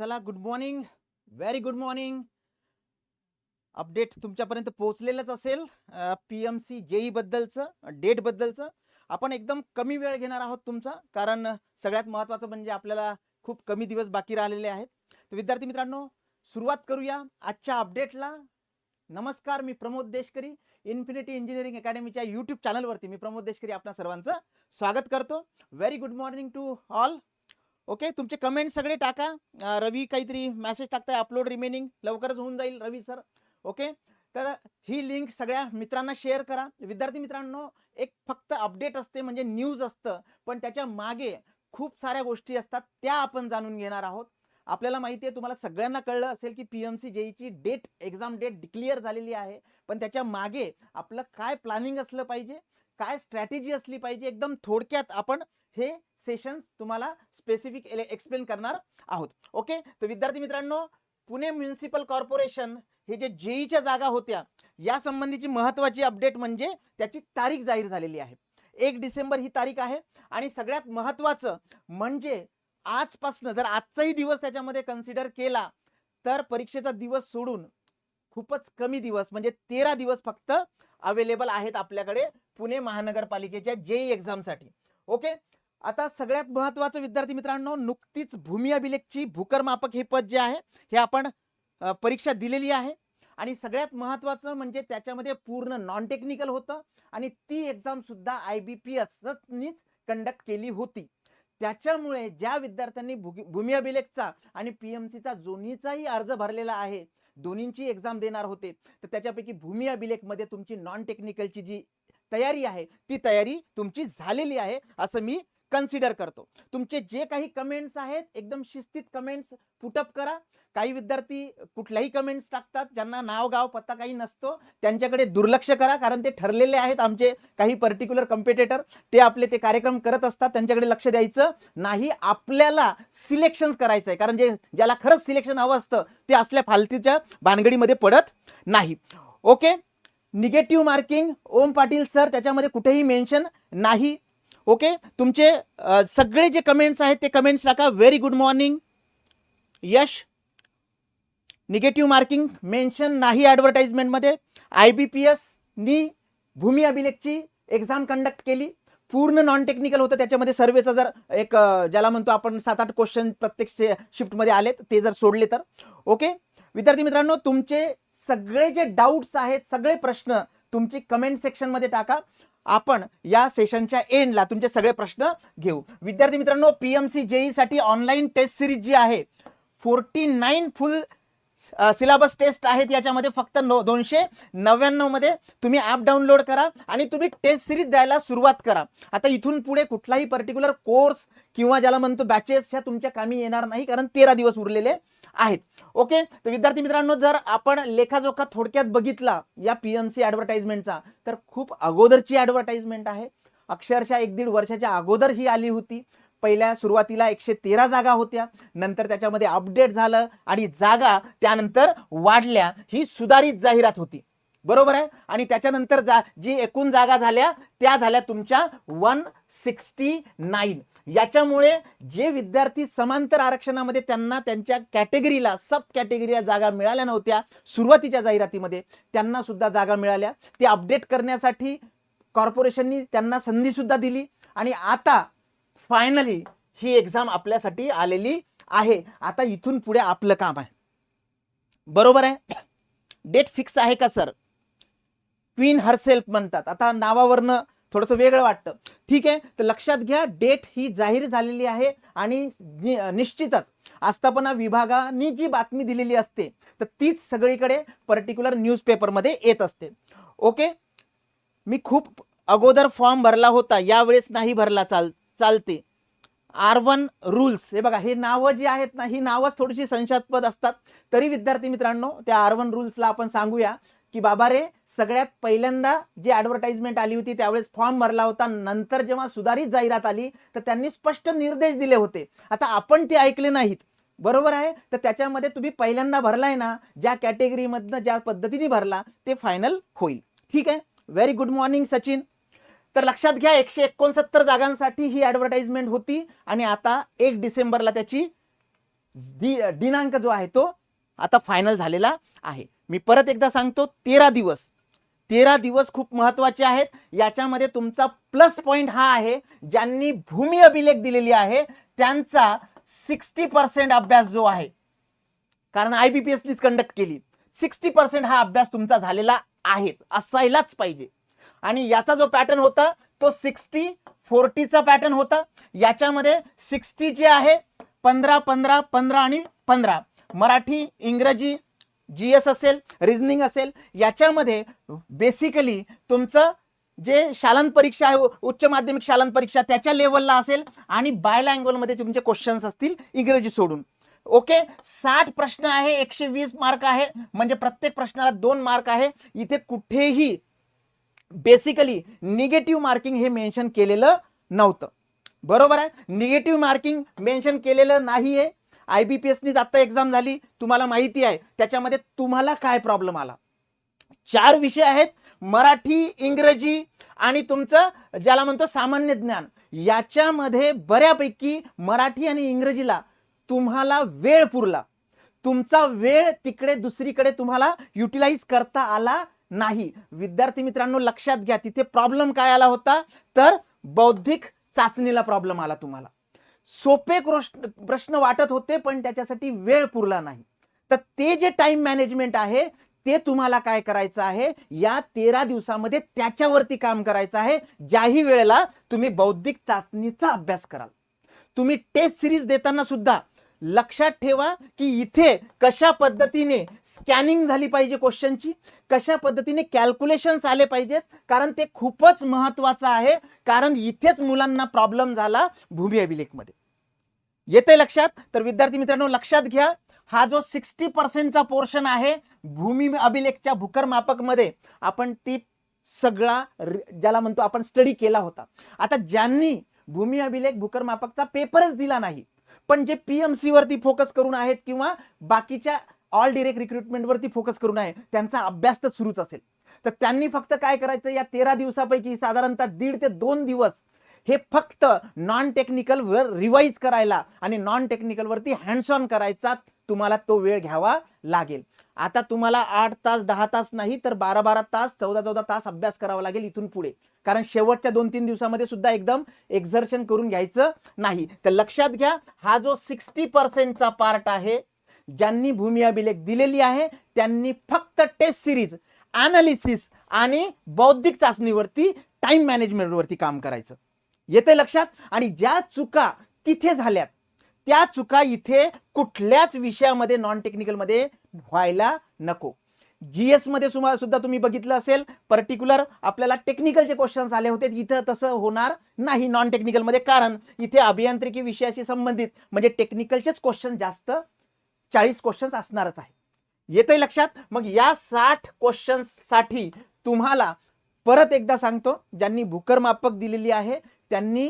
चला good morning very good morning update तुमच्यापर्यंत पोहोचलेलंच असेल पी एम सी जेई बद्दलचं डेट बद्दलचं. आपण एकदम कमी वेळ घेणार आहोत तुमचा कारण सगळ्यात महत्त्वाचं म्हणजे आपल्याला खूप कमी दिवस बाकी राहिलेले आहेत. तर विद्यार्थी मित्रांनो सुरुवात करूया आजच्या अपडेटला नमस्कार मी प्रमोद देशकरी इन्फिनिटी इंजिनिअरिंग अकॅडमीच्या यूट्यूब चॅनलवरती मी प्रमोद देशकरी आपल्या सर्वांचं स्वागत करतो. Very good morning to all okay तुमचे कमेंट सगळे टाका. रवी काहीतरी मॅसेज टाकताय अपलोड रिमेनिंग लवकरच होऊन जाईल रवी सर ओके तर ही लिंक सगळ्या मित्रांना शेअर करा. विद्यार्थी मित्रांनो एक फक्त अपडेट असते म्हणजे न्यूज असतं पण त्याच्यामागे खूप साऱ्या गोष्टी असतात त्या आपण जाणून घेणार आहोत. आपल्याला माहिती आहे तुम्हाला सगळ्यांना कळलं असेल की पी एम सी जेईची डेट एक्झाम डेट डिक्लिअर झालेली आहे. पण त्याच्यामागे आपलं काय प्लॅनिंग असलं पाहिजे काय स्ट्रॅटेजी असली पाहिजे एकदम थोडक्यात आपण हे सेशन तुम्हाला स्पेसिफिक एक्सप्लेन करणार आहोत. ओके तर विद्यार्थी मित्रांनो पुणे म्युन्सिपल कॉर्पोरेशन हे जे जेईच्या जागा होत्या या संबंधीची महत्वाची अपडेट म्हणजे त्याची तारीख जाहीर झालेली आहे. एक डिसेंबर ही तारीख आहे आणि सगळ्यात महत्वाचं म्हणजे आजपासनं जर आजचाही दिवस त्याच्यामध्ये कन्सिडर केला तर परीक्षेचा दिवस सोडून खूपच कमी दिवस म्हणजे तेरा दिवस फक्त अवेलेबल आहेत आपल्याकडे पुणे महानगरपालिकेच्या जेई एक्झामसाठी ओके आता सगळ्यात महत्वाचं विद्यार्थी मित्रांनो नुकतीच भूमी अभिलेखची भूकरमापक हे पद जे आहे हे आपण परीक्षा दिलेली आहे. आणि सगळ्यात महत्वाचं म्हणजे त्याच्यामध्ये पूर्ण नॉन टेक्निकल होतं आणि ती एक्झाम सुद्धा आय बी पी एसनीच कंडक्ट केली होती. त्याच्यामुळे ज्या विद्यार्थ्यांनी भूमी अभिलेखचा आणि पी एम सीचा दोन्हीचाही अर्ज भरलेला आहे दोन्हींची एक्झाम देणार होते तर त्याच्यापैकी भूमी अभिलेखमध्ये तुमची नॉन टेक्निकलची जी तयारी आहे ती तयारी तुमची झालेली आहे असं मी कन्सिडर करतो. तुमचे जे काही कमेंट्स आहेत एकदम शिस्तीत कमेंट्स पुटअप करा. काही विद्यार्थी कुठल्याही कमेंट्स टाकतात ज्यांना नाव गाव पत्ता काही नसतो त्यांच्याकडे दुर्लक्ष करा कारण ते ठरलेले आहेत आमचे काही पर्टिक्युलर कम्पिटेटर ते आपले ते कार्यक्रम करत असतात त्यांच्याकडे लक्ष द्यायचं. नाही आपल्याला सिलेक्शन करायचं आहे कारण जे ज्याला खरंच सिलेक्शन हवं असतं ते असल्या फालतीच्या भानगडीमध्ये पडत नाही. Okay negative marking Om Patil sir त्याच्यामध्ये कुठेही मेन्शन नाही. ओके? तुमचे सगळे जे कमेंट्स आहेत ते कमेंट्स टाका. Very good morning Yash negative marking mention नाही ॲडव्हर्टाइजमेंटमध्ये आय बी पी एसनी भूमी अभिलेखची एक्झाम कंडक्ट केली. पूर्ण नॉन टेक्निकल होतं. त्याच्यामध्ये सर्वेचा जर एक ज्याला म्हणतो आपण सात आठ क्वेश्चन प्रत्येक शिफ्टमध्ये आलेत ते जर सोडले तर. ओके? विद्यार्थी मित्रांनो तुमचे सगळे जे डाऊट्स आहेत सगळे प्रश्न तुमची कमेंट सेक्शनमध्ये टाका. आपण या सेशनच्या एंडला तुमचे सगळे प्रश्न घेऊ. विद्यार्थी मित्रांनो पी एम सी जेई साठी ऑनलाईन टेस्ट सिरीज जी आहे forty nine full syllabus test आहेत. याच्यामध्ये फक्त नो दोनशे नव्याण्णवमध्ये तुम्ही ॲप डाउनलोड करा आणि तुम्ही टेस्ट सिरीज द्यायला सुरुवात करा. आता इथून पुढे कुठलाही पर्टिक्युलर कोर्स किंवा ज्याला म्हणतो बॅचेस ह्या तुमच्या कामी येणार नाही कारण तेरा दिवस उरलेले. आहेत. ओके? तर विद्यार्थी मित्रांनो जर आपण लेखाजोखा थोडक्यात बघितला या पी एम सी ॲडव्हर्टाइजमेंटचा तर खूप अगोदरची ॲडव्हर्टाइजमेंट आहे. अक्षरशः एक दीड वर्षाच्या अगोदर ही आली होती. पहिल्या सुरुवातीला एकशे तेरा जागा होत्या. नंतर त्याच्यामध्ये अपडेट झालं आणि जागा त्यानंतर वाढल्या. ही सुधारित जाहिरात होती. बरोबर आहे? आणि त्याच्यानंतर जा जी एकूण जागा झाल्या त्या झाल्या तुमच्या वन सिक्स्टी नाईन याच्यामुळे जे विद्यार्थी समांतर आरक्षणामध्ये त्यांना त्यांच्या कॅटेगरीला सब कॅटेगरीला जागा मिळाल्या नव्हत्या सुरुवातीच्या जाहिरातीमध्ये त्यांना सुद्धा जागा मिळाल्या. ते अपडेट करण्यासाठी कॉर्पोरेशननी त्यांना संधी सुद्धा दिली आणि आता फायनली ही एक्झाम आपल्यासाठी आलेली आहे. आता इथून पुढे आपलं काम आहे. बरोबर आहे? डेट फिक्स आहे का सर क्वीन हरसेल्फ म्हणतात. आता नावावरनं थोडंसं वेगळं वाटतं. ठीक आहे? तर लक्षात घ्या डेट ही जाहीर झालेली आहे आणि निश्चितच आस्थापना विभागाने जी बातमी दिलेली असते तर तीच सगळीकडे पर्टिक्युलर न्यूजपेपरमध्ये येत असते. ओके मी खूप अगोदर फॉर्म भरला होता यावेळेस नाही भरला चाल चालते. आर वन रूल्स हे बघा हे नावं जी आहेत ना ही नावंच थोडीशी संशयास्पद असतात. तरी विद्यार्थी मित्रांनो त्या आर वन रूल्सला आपण सांगूया. की बाबा रे सगळ्यात पहिल्यांदा जी ॲडव्हर्टाइजमेंट आली होती त्यावेळेस फॉर्म भरला होता. नंतर जेव्हा सुधारित जाहिरात आली तर त्यांनी स्पष्ट निर्देश दिले होते. आता आपण ते ऐकले नाहीत. बरोबर आहे? तर त्याच्यामध्ये तुम्ही पहिल्यांदा भरलाय ना ज्या कॅटेगरीमधनं ज्या पद्धतीने भरला ते फायनल होईल. ठीक आहे? Very good morning Sachin. तर लक्षात घ्या एकशे एकोणसत्तर जागांसाठी ही ॲडव्हर्टाइजमेंट होती आणि आता एक डिसेंबरला त्याची दि- दिनांक जो आहे तो आता फायनल झालेला आहे. मी परत एकदा सांगतो तेरा दिवस. तेरा दिवस खूप महत्त्वाचे आहेत. याच्यामध्ये तुमचा प्लस पॉइंट हा आहे ज्यांनी भूमी अभिलेख दिलेली आहे त्यांचा सिक्स्टी पर्सेंट अभ्यास जो आहे कारण आय बी पी एसनीच कंडक्ट केली. सिक्स्टी पर्सेंट हा अभ्यास तुमचा झालेला आहेच असायलाच पाहिजे. आणि याचा जो पॅटर्न होता तो सिक्स्टी फोर्टीचा पॅटर्न होता. याच्यामध्ये सिक्स्टी जे आहे पंधरा पंधरा पंधरा आणि पंधरा. मराठी इंग्रजी जी एस असेल रिजनिंग असेल याच्यामध्ये बेसिकली तुमचं जे शालन परीक्षा आहे उच्च माध्यमिक शालन परीक्षा त्याच्या लेवलला असेल आणि बायलँग्वेजमध्ये तुमचे क्वेश्चन्स असतील इंग्रजी सोडून. ओके साठ प्रश्न आहे एकशे वीस मार्क आहे. म्हणजे प्रत्येक प्रश्नाला दोन मार्क आहे. इथे कुठेही बेसिकली निगेटिव्ह मार्किंग हे मेन्शन केलेलं नव्हतं. बरोबर आहे? निगेटिव्ह मार्किंग मेन्शन केलेलं नाही आहे आय बी पी एसनीच आत्ता एक्झाम झाली तुम्हाला माहिती आहे. त्याच्यामध्ये तुम्हाला काय प्रॉब्लेम आला? चार विषय आहेत मराठी इंग्रजी आणि तुमचं ज्याला म्हणतो सामान्य ज्ञान. याच्यामध्ये बऱ्यापैकी मराठी आणि इंग्रजीला तुम्हाला वेळ पुरला. तुमचा वेळ तिकडे दुसरीकडे तुम्हाला युटिलाइज करता आला नाही. विद्यार्थी मित्रांनो लक्षात घ्या तिथे प्रॉब्लेम काय आला होता? तर बौद्धिक चाचणीला प्रॉब्लेम आला तुम्हाला. सोपे प्रश्न वाटत होते पण त्याच्यासाठी वेळ पुरला नाही. तर ते जे टाइम मॅनेजमेंट आहे ते तुम्हाला काय करायचं आहे? या तेरा दिवसामध्ये त्याच्यावरती काम करायचं आहे ज्याही वेळेला तुम्ही बौद्धिक चाचणीचा अभ्यास कराल. तुम्ही टेस्ट सिरीज देताना सुद्धा लक्षात ठेवा की इथे कशा पद्धतीने स्कॅनिंग झाली पाहिजे क्वेश्चनची कशा पद्धतीने कॅल्क्युलेशन्स आले पाहिजेत कारण ते खूपच महत्वाचं आहे कारण इथेच मुलांना प्रॉब्लेम झाला भूमी अभिलेखमध्ये. येते लक्षात? तर विद्यार्थी मित्रांनो लक्षात घ्या हा जो सिक्स्टी पर्सेंटचा पोर्शन आहे भूमी अभिलेखच्या भूकर मापकमध्ये आपण ती सगळा ज्याला म्हणतो आपण स्टडी केला होता. आता ज्यांनी भूमी अभिलेख भूकरमापकचा पेपरच दिला नाही पण जे पीएमसी वरती फोकस करून आहेत किंवा बाकीच्या ऑल डिरेक्ट रिक्रुटमेंट वरती फोकस करून आहे त्यांचा अभ्यास तर सुरूच असेल. तर त्यांनी फक्त काय करायचं या तेरा दिवसापैकी साधारणतः दीड ते दोन दिवस हे फक्त नॉन टेक्निकल वर रिवाईज करायला आणि नॉन टेक्निकल वरती हँड्स ऑन करायचा तुम्हाला तो वेळ घ्यावा लागेल. आता तुम्हाला आठ तास दहा तास नाही तर बारा बारा तास चौदा चौदा तास अभ्यास करावा लागेल इथून पुढे. कारण शेवटच्या दोन तीन दिवसामध्ये सुद्धा एकदम एक्झर्शन करून घ्यायचं नाही. तर लक्षात घ्या हा जो सिक्स्टी पर्सेंटचा पार्ट आहे ज्यांनी भूमी अभिलेख दिलेली आहे त्यांनी फक्त टेस्ट सिरीज अनालिसिस आणि बौद्धिक चाचणीवरती टाइम मॅनेजमेंटवरती काम करायचं. येते लक्षात? आणि ज्या चुका तिथे झाल्यात त्या चुका इथे कुठल्याच विषयामध्ये नॉन टेक्निकलमध्ये व्हायला नको. जी एसमध्ये सुमा- सुद्धा तुम्ही बघितलं असेल पर्टिक्युलर आपल्याला टेक्निकलचे क्वेश्चन्स आले होते इथं तसं होणार नाही नॉन टेक्निकलमध्ये कारण इथे अभियांत्रिकी विषयाशी संबंधित म्हणजे टेक्निकलचेच क्वेश्चन जास्त चाळीस क्वेश्चन्स असणारच आहे. येते लक्षात? मग या साठ क्वेश्चन्ससाठी तुम्हाला परत एकदा सांगतो ज्यांनी भूकर मापक दिलेली आहे त्यांनी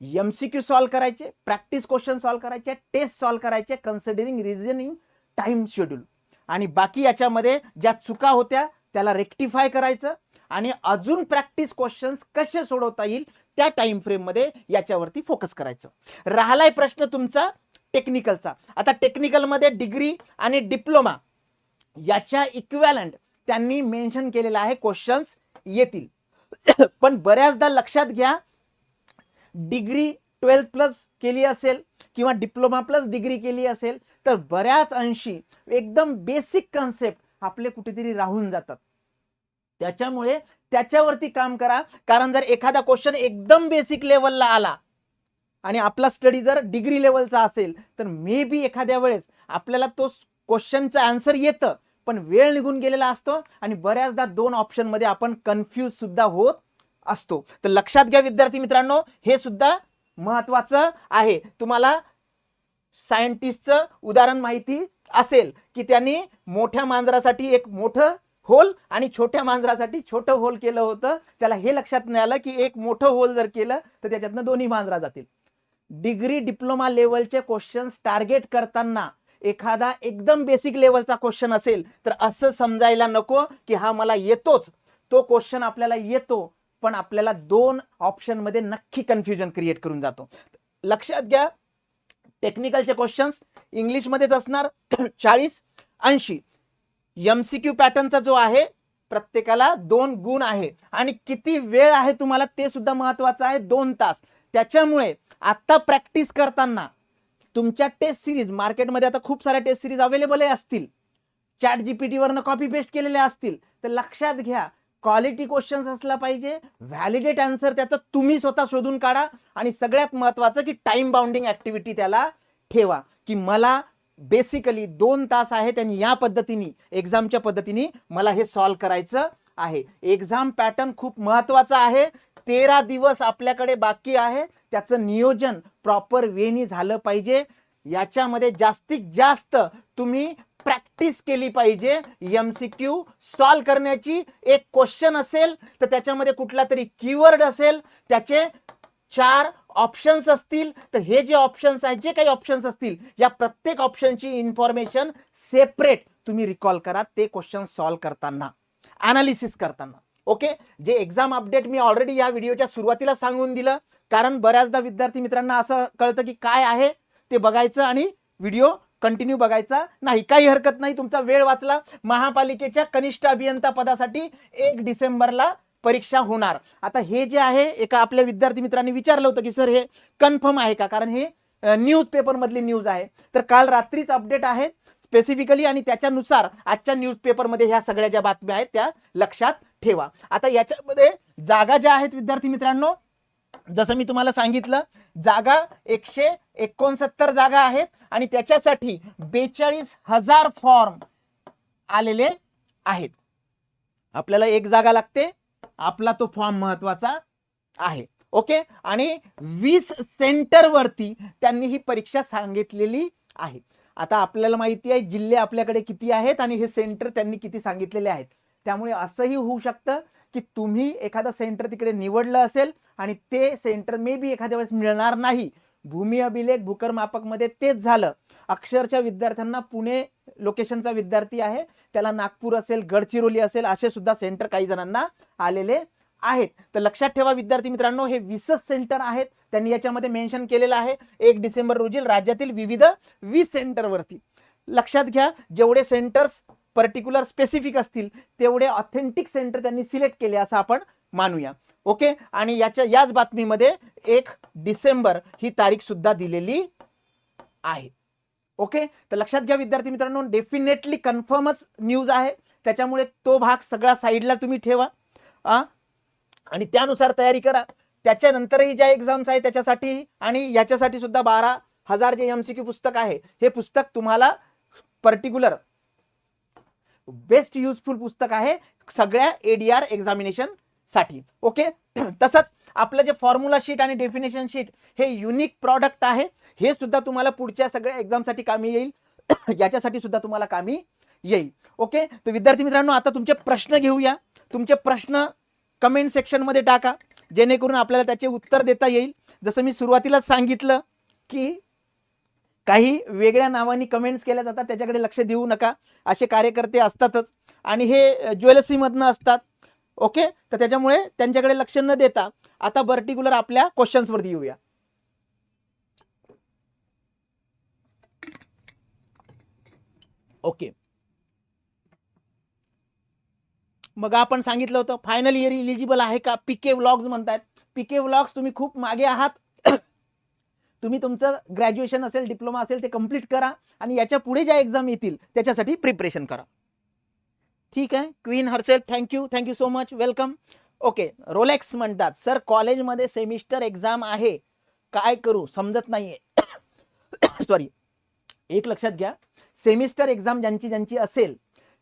एम सी क्यू सॉल्व करायचे प्रॅक्टिस क्वेश्चन सॉल्व करायचे टेस्ट सॉल्व करायचे कन्सिडरिंग रिझनिंग टाइम शेड्यूल आणि बाकी याच्यामध्ये ज्या चुका होत्या त्याला रेक्टिफाय करायचं आणि अजून प्रॅक्टिस क्वेश्चन्स कसे सोडवता येईल त्या टाइम फ्रेममध्ये याच्यावरती फोकस करायचं. राहिलाय प्रश्न तुमचा टेक्निकलचा आता टेक्निकलमध्ये डिग्री आणि डिप्लोमा याच्या इक्वॅलंट त्यांनी मेन्शन केलेलं आहे क्वेश्चन्स येतील. पण बऱ्याचदा लक्षात घ्या डिग्री ट्वेल्थ प्लस केली असेल किंवा डिप्लोमा प्लस डिग्री केली असेल तर बऱ्याच अंशी एकदम बेसिक कन्सेप्ट आपले कुठेतरी राहून जातात. त्याच्यामुळे त्याच्यावरती काम करा. कारण जर एखादा क्वेश्चन एकदम बेसिक लेवलला आला आणि आपला स्टडी जर डिग्री लेवलचा असेल तर मे बी एखाद्या वेळेस आपल्याला तो क्वेश्चनचं आन्सर येतं. पण वेळ निघून गेलेला असतो आणि बऱ्याचदा दोन ऑप्शनमध्ये आपण कन्फ्यूज सुद्धा होत असतो. तर लक्षात घ्या विद्यार्थी मित्रांनो हे सुद्धा महत्वाचं आहे. तुम्हाला सायंटिस्टचं उदाहरण माहिती असेल की त्यांनी मोठ्या मांजरासाठी एक मोठं होल आणि छोट्या मांजरासाठी छोटं होल केलं होतं. त्याला हे लक्षात नाही आलं की एक मोठं होल जर केलं तर त्याच्यातनं दोन्ही मांजरा जातील. डिग्री डिप्लोमा लेवलचे क्वेश्चन्स टार्गेट करताना एखादा एकदम बेसिक लेवलचा क्वेश्चन असेल तर असं समजायला नको की हा मला येतोच. तो क्वेश्चन आपल्याला येतो पण आपल्याला दोन ऑप्शनमध्ये नक्की कन्फ्युजन क्रिएट करून जातो. लक्षात घ्या टेक्निकलचे क्वेश्चन्स इंग्लिशमध्येच असणार चाळीस ऐंशी. एम सी क्यू पॅटर्नचा जो आहे प्रत्येकाला दोन गुण आहे. आणि किती वेळ आहे तुम्हाला ते सुद्धा महत्वाचं आहे दोन तास. त्याच्यामुळे आता प्रॅक्टिस करताना तुमच्या टेस्ट सिरीज मार्केटमध्ये आता खूप साऱ्या टेस्ट सिरीज अवेलेबल असतील. चॅट जीपीटीवरनं कॉपी पेस्ट केलेल्या असतील. तर लक्षात घ्या क्वालिटी क्वेश्चन्स असला पाहिजे व्हॅलिडेट आन्सर त्याचं तुम्ही स्वतः शोधून काढा आणि सगळ्यात महत्वाचं की टाइम बाउंडिंग ऍक्टिव्हिटी त्याला ठेवा. की मला बेसिकली दोन तास आहेत आणि या पद्धतीने एक्झामच्या पद्धतीने मला हे सॉल्व करायचं आहे. एक्झाम पॅटर्न खूप महत्त्वाचा आहे. तेरा दिवस आपल्याकडे बाकी आहे. त्याचं नियोजन प्रॉपर वेनी झालं पाहिजे. याच्यामध्ये जास्तीत जास्त तुम्ही प्रॅक्टिस केली पाहिजे. एम सी क्यू सॉल्व करण्याची एक क्वेश्चन असेल तर त्याच्यामध्ये कुठला तरी कीवर्ड असेल त्याचे चार ऑप्शन्स असतील. तर हे जे ऑप्शन्स आहेत जे काही ऑप्शन्स असतील या प्रत्येक ऑप्शनची इन्फॉर्मेशन सेपरेट तुम्ही रिकॉल करा. ते क्वेश्चन सॉल्व करताना अनालिसिस करताना. ओके जे एक्झाम अपडेट मी ऑलरेडी या व्हिडिओच्या सुरुवातीला सांगून दिलं. कारण बऱ्याचदा विद्यार्थी मित्रांना असं कळतं की काय आहे ते बघायचं आणि व्हिडिओ कंटिन्यू बघायचा नाही. काही हरकत नाही. तुमचा वेळ वाचला. महापालिकेच्या कनिष्ठ अभियंता पदासाठी एक डिसेंबरला परीक्षा होणार. आता हे जे आहे एका आपल्या विद्यार्थी मित्रांनी विचारलं होतं की सर हे कन्फर्म आहे का? कारण हे न्यूज पेपरमधली न्यूज आहे. तर काल रात्रीच अपडेट आहे स्पेसिफिकली आणि त्याच्यानुसार आजच्या न्यूज पेपरमध्ये ह्या सगळ्या ज्या बातम्या आहेत त्या लक्षात ठेवा. आता याच्यामध्ये जागा ज्या आहेत विद्यार्थी मित्रांनो जसं मी तुम्हाला सांगितलं जागा एकशे एकोणसत्तर जागा आहेत आणि त्याच्यासाठी बेचाळीस हजार फॉर्म आलेले आहेत. आपल्याला एक जागा लागते आपला तो फॉर्म महत्त्वाचा आहे. ओके आणि वीस सेंटरवरती त्यांनी ही परीक्षा सांगितलेली आहे. आता आपल्याला माहिती आहे जिल्हे आपल्याकडे किती आहेत आणि हे सेंटर त्यांनी किती सांगितलेले आहेत. त्यामुळे असंही होऊ शकतं की तुम्ही एखादा सेंटर तिकडे निवडलं असेल आणि ते सेंटर मे बी एखाद्या वेळेस मिळणार नाही. भूमी अभिलेख भूकरमापकमध्ये तेच झालं. अक्षरच्या विद्यार्थ्यांना पुणे लोकेशनचा विद्यार्थी आहे. त्याला नागपूर असेल गडचिरोली असेल असे सुद्धा सेंटर काही जणांना आलेले आहेत. तर लक्षात ठेवा विद्यार्थी मित्रांनो हे वीसच सेंटर आहेत. त्यांनी याच्यामध्ये मेन्शन केलेलं आहे. एक डिसेंबर रोजी राज्यातील विविध वीस सेंटरवरती. लक्षात घ्या जेवढे सेंटर्स पर्टिक्युलर स्पेसिफिक असतील तेवढे ऑथेंटिक सेंटर त्यांनी सिलेक्ट केले असं आपण मानूया. ओके आणि याच्या याच बातमीमध्ये एक डिसेंबर ही तारीख सुद्धा दिलेली आहे. ओके तर लक्षात घ्या विद्यार्थी मित्रांनो डेफिनेटली कन्फर्मच न्यूज आहे. त्याच्यामुळे तो भाग सगळा साईडला तुम्ही ठेवा. आणि त्यानुसार तयारी करा. त्याच्यानंतरही ज्या एक्झाम्स आहे त्याच्यासाठी आणि याच्यासाठी सुद्धा बारा हजार जे एमसीक्यू पुस्तक आहे हे पुस्तक तुम्हाला पर्टिक्युलर बेस्ट युजफुल पुस्तक आहे सगळ्या एडीआर एक्झामिनेशनसाठी. ओके तसंच आपलं जे फॉर्म्युला शीट आणि डेफिनेशन शीट हे युनिक प्रॉडक्ट आहे हे सुद्धा तुम्हाला पुढच्या सगळ्या एक्झामसाठी कामी येईल. याच्यासाठी सुद्धा तुम्हाला कामी येईल. ओके तर विद्यार्थी मित्रांनो आता तुमचे प्रश्न घेऊया. तुमचे प्रश्न कमेंट सेक्शनमध्ये टाका. जेणेकरून आपल्याला त्याचे उत्तर देता येईल. जसं मी सुरुवातीलाच सांगितलं की काही वेगळ्या नावानी कमेंट्स केल्या जातात त्याच्याकडे लक्ष देऊ नका. असे कार्यकर्ते असतातच. आणि हे ज्वेलसीमधनं असतात. ओके तर त्याच्यामुळे त्यांच्याकडे लक्ष न देता आता पर्टिक्युलर आपल्या क्वेश्चन्सवरती येऊया. ओके मग आपण सांगितलं होतं फायनल इयर इलिजिबल आहे का? पीके व्लॉग्स म्हणतात पीके व्लॉग्स तुम्ही खूप मागे आहात. तुम्ही तुमचं ग्रॅज्युएशन असेल डिप्लोमा असेल ते कंप्लीट करा आणि याच्यापुढे ज्या एक्झाम येतील त्याच्यासाठी प्रिपरेशन करा. ठीक आहे? Queen Hershel thank you thank you so much welcome okay Rolex म्हणतात सर कॉलेजमध्ये सेमिस्टर एक्झाम आहे. काय करू? समजत नाहीये. सॉरी एक लक्षात घ्या. सेमिस्टर एक्झाम ज्यांची ज्यांची असेल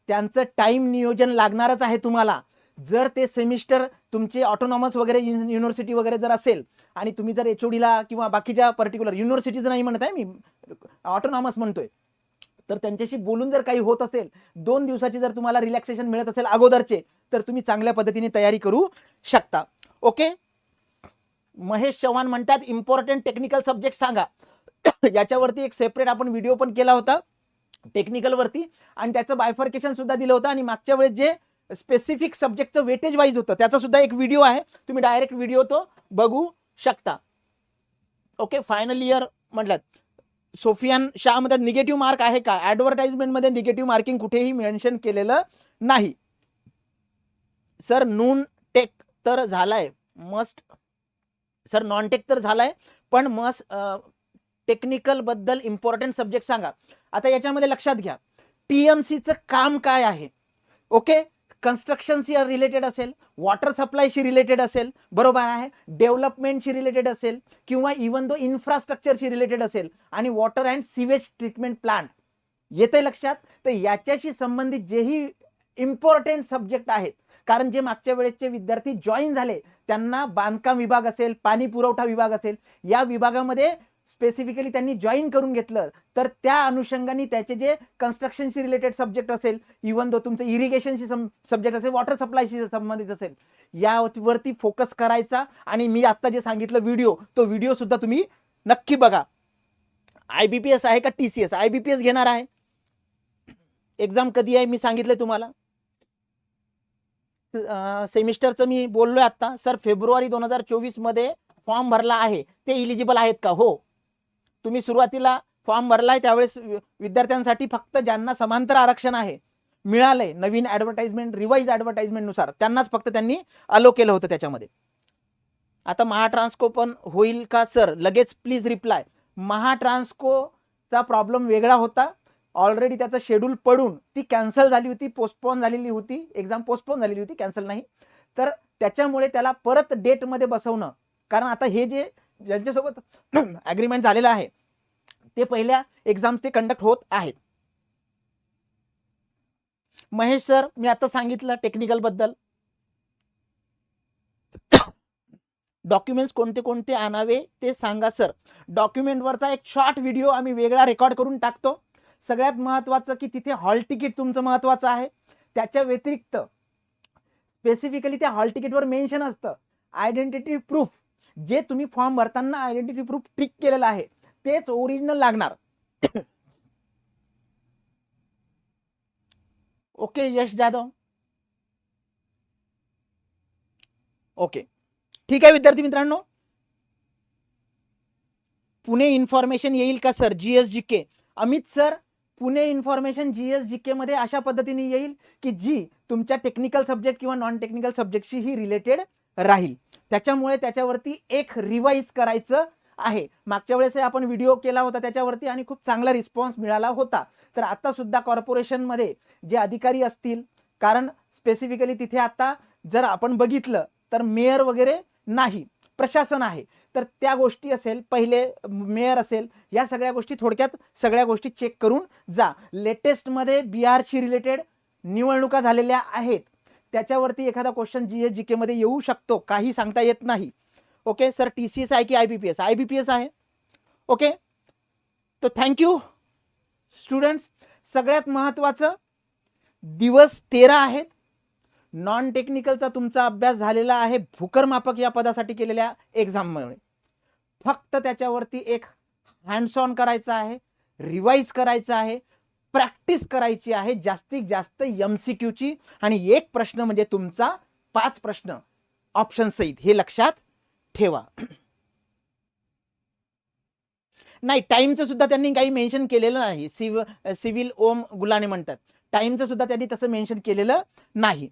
त्यांचं टाइम नियोजन लागणारच आहे तुम्हाला. जर ते सेमिस्टर तुमचे ऑटोनॉमस वगैरे युनिव्हर्सिटी वगैरे जर असेल आणि तुम्ही जर एच ला किंवा बाकीच्या पर्टिक्युलर युनिव्हर्सिटीज नाही म्हणत आहे मी ऑटोनॉमस म्हणतोय तर त्यांच्याशी बोलून जर काही होत असेल दोन दिवसाची जर तुम्हाला रिलॅक्सेशन मिळत असेल अगोदरचे तर तुम्ही चांगल्या पद्धतीने तयारी करू शकता. ओके महेश चव्हाण म्हणतात इम्पॉर्टंट टेक्निकल सब्जेक्ट सांगा. याच्यावरती एक सेपरेट आपण व्हिडिओ पण केला होता टेक्निकलवरती आणि त्याचं बायफर्केशन सुद्धा दिलं होतं आणि मागच्या वेळेस जे स्पेसिफिक सब्जेक्टचं वेटेज वाईज होतं. त्याचा सुद्धा एक व्हिडिओ आहे. तुम्ही डायरेक्ट व्हिडिओ तो बघू शकता. ओके फायनल इयर म्हटल्यात. सोफियान शाह निगेटिव्ह मार्क आहे का? ऍडव्हर्टाइजमेंटमध्ये निगेटिव्ह मार्किंग कुठेही मेन्शन केलेलं नाही. सर नून टेक तर झालाय. मस्ट सर नॉन टेक तर झालाय. पण मस्ट टेक्निकलबद्दल इम्पॉर्टंट सब्जेक्ट सांगा. आता याच्यामध्ये लक्षात घ्या. टीएमसीचं काम काय आहे? ओके कन्स्ट्रक्शनशी रिलेटेड असेल वॉटर सप्लायशी रिलेटेड असेल बरोबर आहे? डेव्हलपमेंटशी रिलेटेड असेल किंवा इवन दो इन्फ्रास्ट्रक्चरशी रिलेटेड असेल आणि water and sewage treatment plant येते लक्षात? तर याच्याशी संबंधित जेही इम्पॉर्टंट सब्जेक्ट आहेत कारण जे मागच्या वेळेचे विद्यार्थी जॉईन झाले त्यांना बांधकाम विभाग असेल पाणी पुरवठा विभाग असेल या विभागामध्ये स्पेसिफिकली त्यांनी जॉईन करून घेतलं तर त्या अनुषंगाने त्याचे जे कन्स्ट्रक्शनशी रिलेटेड सब्जेक्ट असेल इवन दो तुमचं इरिगेशनशी सब्जेक्ट असेल वॉटर सप्लायशी संबंधित असेल यावरती फोकस करायचा आणि मी आत्ता जे सांगितलं व्हिडिओ तो व्हिडिओ सुद्धा तुम्ही नक्की बघा. आय बी पी एस आहे का T C S I B P S घेणार आहे. एक्झाम कधी आहे? मी सांगितलं तुम्हाला. सेमिस्टरचं मी बोललोय आत्ता. सर फेब्रुवारी दोन हजार चोवीसमध्ये फॉर्म भरला आहे. ते इलिजिबल आहेत का? हो. तुम्ही सुरुवातीला फॉर्म भरलाय त्यावेळेस विद्यार्थ्यांसाठी फक्त ज्यांना समांतर आरक्षण आहे मिळालंय नवीन ॲडव्हर्टाईजमेंट रिवाईज ॲडव्हर्टाइजमेंटनुसार त्यांनाच फक्त त्यांनी अलो केलं होतं त्याच्यामध्ये. आता महाट्रान्सको पण होईल का सर लगेच प्लीज रिप्लाय महाट्रान्सकोचा प्रॉब्लेम वेगळा होता. ऑलरेडी त्याचं शेड्यूल पडून ती कॅन्सल झाली होती पोस्टपोन झालेली होती एक्झाम पोस्टपोन झालेली होती कॅन्सल नाही. तर त्याच्यामुळे त्याला परत डेटमध्ये बसवणं कारण आता हे जे ज्यांच्यासोबत ॲग्रीमेंट झालेलं आहे. ते पहिल्या एक्झाम्स ते कंडक्ट होत आहेत. महेश सर मी आता सांगितलं टेक्निकलबद्दल. डॉक्युमेंट्स कोणते कोणते आणावे ते सांगा सर डॉक्युमेंटवरचा एक शॉर्ट व्हिडिओ आम्ही वेगळा रेकॉर्ड करून टाकतो. सगळ्यात महत्त्वाचं की तिथे हॉल तिकीट तुमचं महत्त्वाचं आहे. त्याच्या व्यतिरिक्त स्पेसिफिकली त्या हॉल तिकीटवर मेन्शन असतं. आयडेंटिटी प्रूफ जे तुम्ही फॉर्म भरताना आयडेंटिटी प्रूफ टिक केलेलं आहे तेच ओरिजिनल लागणार. ओके यश जाधव. ओके ठीक आहे विद्यार्थी मित्रांनो? पुणे इन्फॉर्मेशन येईल का sir G G K Amit sir Pune information G G K मध्ये अशा पद्धतीने येईल की जी तुमच्या टेक्निकल सब्जेक्ट किंवा नॉन टेक्निकल सब्जेक्टशी ही रिलेटेड राहील. त्याच्यामुळे त्याच्यावरती एक रिवाईज करायचं आहे. मागच्या वेळेस आपण व्हिडिओ केला होता त्याच्यावरती आणि खूप चांगला रिस्पॉन्स मिळाला होता. तर आता सुद्धा कॉर्पोरेशनमध्ये जे अधिकारी असतील कारण स्पेसिफिकली तिथे आता जर आपण बघितलं तर मेयर वगैरे नाही प्रशासन आहे. तर त्या गोष्टी असेल पहिले मेयर असेल या सगळ्या गोष्टी थोडक्यात सगळ्या गोष्टी चेक करून जा. लेटेस्टमध्ये बिहारशी रिलेटेड निवडणुका झालेल्या आहेत. त्याच्यावरती एखादा question G S G K मध्ये येऊ शकतो. काही सांगता येत नाही. Okay sir T C S आहे की I B P S I B P S आहे. ओके तर थँक्यू स्टुडंट्स सगळ्यात महत्त्वाचं दिवस तेरा आहेत. नॉन टेक्निकलचा तुमचा अभ्यास झालेला आहे. भूकरमापक या पदासाठी केलेल्या एक्झाममुळे फक्त त्याच्यावरती एक हँड्स ऑन करायचं आहे. रिवाईज करायचं आहे. प्रॅक्टिस करायची आहे जास्तीत जास्त एम सी क्यूची आणि एक प्रश्न म्हणजे तुमचा पाच प्रश्न. ऑप्शन सहित. हे लक्षात ठेवा. नाही टाइमचं सुद्धा त्यांनी काही मेन्शन केलेलं नाही. सिव सिव्हिल ओम गुलाने म्हणतात. टाइमचं सुद्धा त्यांनी तसं मेन्शन केलेलं नाही.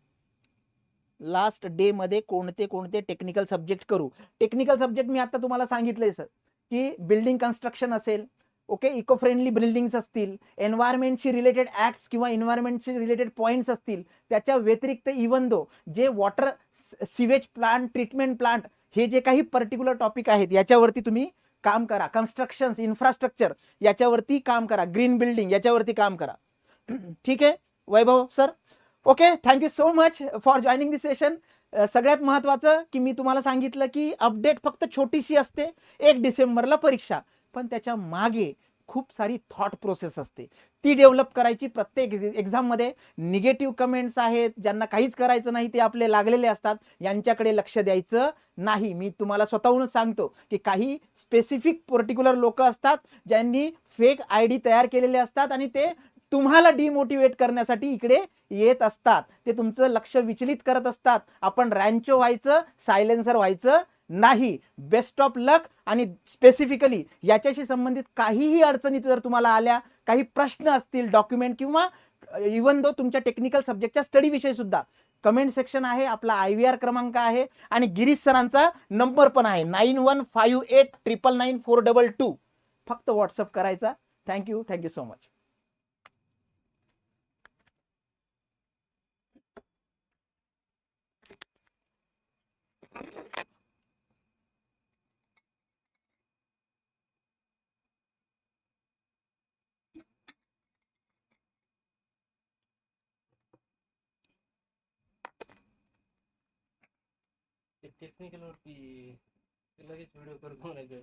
लास्ट डे मध्ये कोणते कोणते टेक्निकल सब्जेक्ट करू? टेक्निकल सब्जेक्ट मी आता तुम्हाला सांगितलंय सर की बिल्डिंग कन्स्ट्रक्शन असेल ओके इको फ्रेंडली बिल्डिंग्स असतील एन्व्हायरमेंटशी रिलेटेड ॲक्ट्स किंवा एन्व्हायरमेंटशी रिलेटेड पॉईंट्स असतील त्याच्या व्यतिरिक्त इवन दो जे water sewage plant treatment plant हे जे काही पर्टिक्युलर टॉपिक आहेत याच्यावरती तुम्ही काम करा. कन्स्ट्रक्शन्स इन्फ्रास्ट्रक्चर याच्यावरती काम करा. ग्रीन बिल्डिंग याच्यावरती काम करा. ठीक आहे? Vaibhav sir okay thank you so much for joining this session सगळ्यात महत्त्वाचं की मी तुम्हाला सांगितलं की अपडेट फक्त छोटीशी असते. एक डिसेंबरला परीक्षा. पण त्याच्यामागे खूप सारी थॉट प्रोसेस असते. ती डेव्हलप करायची प्रत्येक एक्झाममध्ये निगेटिव्ह कमेंट्स आहेत ज्यांना काहीच करायचं नाही ते आपले लागलेले असतात. यांच्याकडे लक्ष द्यायचं नाही. मी तुम्हाला स्वतःहूनच सांगतो की काही स्पेसिफिक पर्टिक्युलर लोक असतात ज्यांनी फेक आय डी तयार केलेले असतात आणि ते तुम्हाला डिमोटिवेट करण्यासाठी इकडे येत असतात. ते तुमचं लक्ष विचलित करत असतात. आपण रॅन्चो व्हायचं सायलेन्सर व्हायचं नाही. बेस्ट ऑफ लक आणि स्पेसिफिकली याच्याशी संबंधित काहीही अडचणी जर तुम्हाला आल्या काही प्रश्न असतील डॉक्युमेंट किंवा इवन दो तुमच्या टेक्निकल सब्जेक्टच्या स्टडीविषयी सुद्धा कमेंट सेक्शन आहे आपला आय व्ही आर क्रमांक आहे आणि गिरीश सरांचा नंबर पण आहे. Nine one five eight triple nine four double two फक्त व्हॉट्सअप करायचा. Thank you thank you so much ते टेक्निकल वरती लगेच व्हिडिओ करतो म्हणायचं.